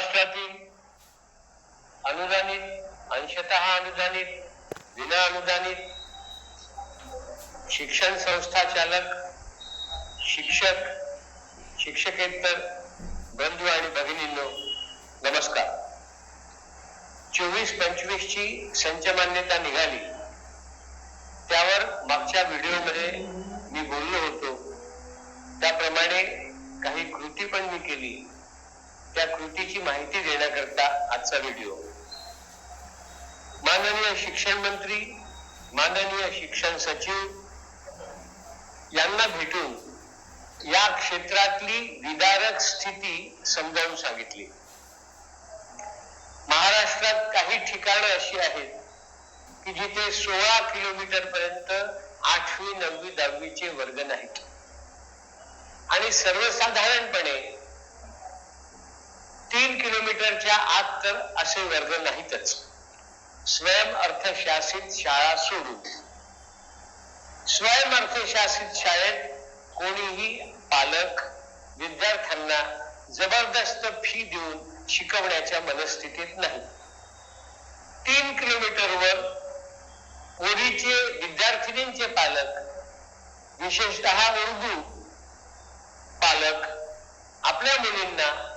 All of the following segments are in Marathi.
महाराष्ट्रातील अनुदानित अंशत अनुदानित विना अनुदानित शिक्षण संस्था चालक शिक्षक शिक्षकेतर बंधू आणि भगिनींनो नमस्कार. चोवीस पंचवीस ची संच मान्यता निघाली. त्यावर मागच्या व्हिडिओमध्ये मी बोललो होतो. त्याप्रमाणे काही कृती पण मी केली. त्या कृतीची माहिती देण्याकरता आजचा व्हिडिओ माननीय शिक्षण मंत्री माननीय शिक्षण सचिव यांना भेटून या क्षेत्रातली विदारक स्थिती समजावून सांगितली. महाराष्ट्रात काही ठिकाणं अशी आहेत की जिथे सोळा किलोमीटर पर्यंत आठवी नववी दहावीचे वर्ग नाहीत. आणि सर्वसाधारणपणे तीन किलोमीटरच्या आत तर असे वर्ग नाहीतच. स्वयं अर्थशासित शाळा सोडून स्वयं अर्थशासित शाळेत कोणीही पालक विद्यार्थ्यांना जबरदस्त फी देऊन शिकवण्याच्या मनस्थितीत नाही. तीन किलोमीटरवर ओरीचे विद्यार्थिनींचे पालक विशेषतः उर्दू पालक आपल्या मुलींना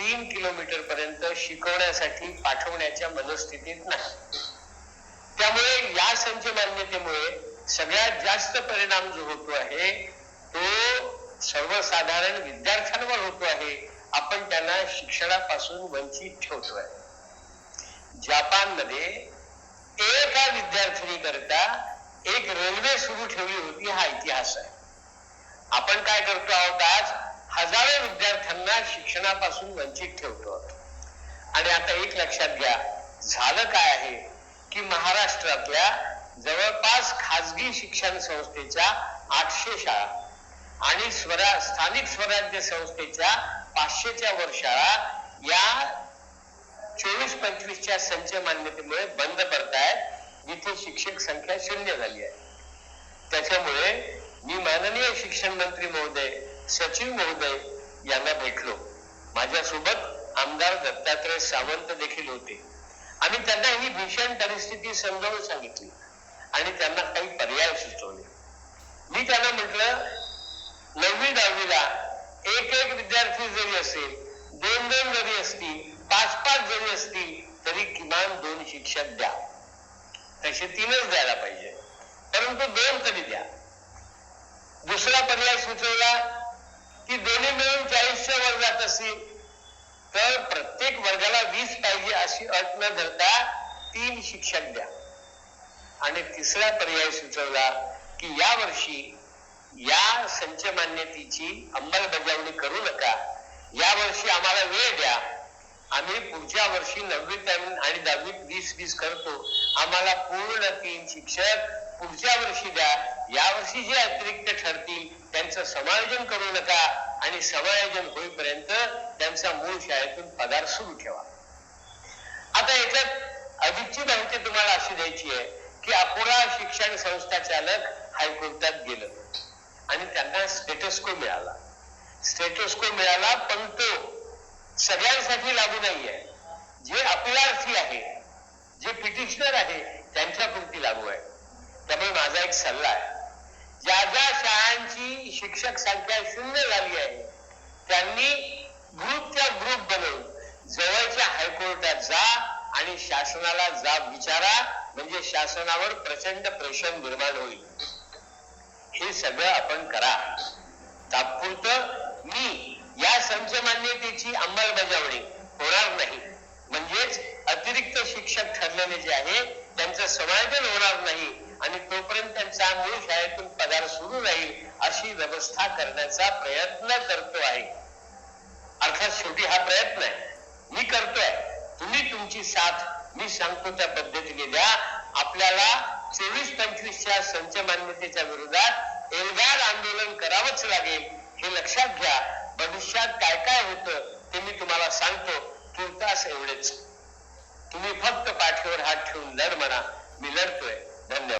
तीन किलोमीटर पर्यंत शिकवण्यासाठी पाठवण्याच्या मनस्थितीत नाही. त्यामुळे या संच मान्यतेमुळे सगळ्यात जास्त परिणाम जो होतो आहे तो सर्वसाधारण विद्यार्थ्यांवर होतो आहे. आपण त्यांना शिक्षणापासून वंचित ठेवतोय जपानमध्ये एका विद्यार्थिनी करता एक रेल्वे सुरू ठेवली होती हा इतिहास आहे. आपण काय करतो आहोत आज? हजारो विद्यार्थ्यांना शिक्षणापासून वंचित ठेवतो आणि आता एक लक्षात घ्या झालं काय आहे की महाराष्ट्रातल्या जवळपास खाजगी शिक्षण संस्थेच्या आठशे शाळा आणि स्वरा स्थानिक स्वराज्य संस्थेच्या पाचशेच्या वर शाळा या चोवीस पंचवीसच्या संच मान्यतेमुळे बंद पडतायत जिथे शिक्षक संख्या शून्य झाली आहे. त्याच्यामुळे मी माननीय शिक्षण मंत्री महोदय सचिव महोदय यांना भेटलो. माझ्यासोबत आमदार दत्तात्रय सावंत देखील होते. आम्ही त्यांना ही भीषण परिस्थिती समजावून सांगितली. आणि त्यांना काही पर्याय सुचवले. मी त्यांना म्हटलं नववी दहावीला एक एक विद्यार्थी जरी असेल दोन दोन जरी असतील पाच पाच जरी असतील तरी किमान दोन शिक्षक द्या. तसे तीनच द्यायला पाहिजे. परंतु दोन तरी द्या. दुसरा पर्याय सुचवला ती दोन्ही मिळून चाळीसच्या वर जात असतील तर प्रत्येक वर्गाला वीस पाहिजे अशी अट न धरता तीन शिक्षक द्या. आणि तिसरा पर्याय सुचवला की या वर्षी या संच मान्यतेची अंमलबजावणी करू नका. या वर्षी आम्हाला वेळ द्या. आम्ही पुढच्या वर्षी नववी आणि दहावीत वीस वीस करतो. आम्हाला पूर्ण तीन शिक्षक पुढच्या वर्षी द्या. यावर्षी जे अतिरिक्त ठरतील त्यांचं समायोजन करू नका आणि समायोजन होईपर्यंत त्यांचा मूळ शाळेतून पगार सुरू ठेवा. आता याच्यात अधिकची माहिती तुम्हाला अशी द्यायची आहे की अकोला शिक्षण संस्था चालक हायकोर्टात गेलं. आणि त्यांना स्टेटस्को मिळाला. स्टेटस्को मिळाला पण तो सगळ्यांसाठी लागू नाहीये जे अपिलार्थी आहे जे पिटिशनर आहे त्यांच्यापुरती लागू आहे. त्यामुळे माझा एक सल्ला आहे. ज्या ज्या शाळांची शिक्षक संख्या शून्य झाली आहे त्यांनी ग्रुपच्या ग्रुप बनवून जवळच्या हायकोर्टात जा आणि शासनाला जा विचारा म्हणजे शासनावर प्रचंड प्रेशर निर्माण होईल. हे सगळं आपण करा. तात्पुरतं मी या संचमान्यतेची अंमलबजावणी होणार नाही. म्हणजेच अतिरिक्त शिक्षक ठरलेले जे आहे त्यांचं समायोजन होणार नाही. आणि तोपर्यंत त्यांचा मूळ शाळेतून पगार सुरू राहील अशी व्यवस्था करण्याचा प्रयत्न करतो आहे. अर्थात शेवटी हा प्रयत्न आहे. मी करतोय. तुम्ही तुमची साथ मी सांगतो त्या पद्धतीने द्या. आपल्याला चोवीस पंचवीसच्या संच मान्यतेच्या विरोधात एल्गार आंदोलन करावंच लागेल हे लक्षात घ्या. भविष्यात काय काय होतं ते मी तुम्हाला सांगतो. तुर्तास एवढेच. तुम्ही फक्त पाठीवर हात ठेवून लढ म्हणा. मी लढतोय. धन्यवाद.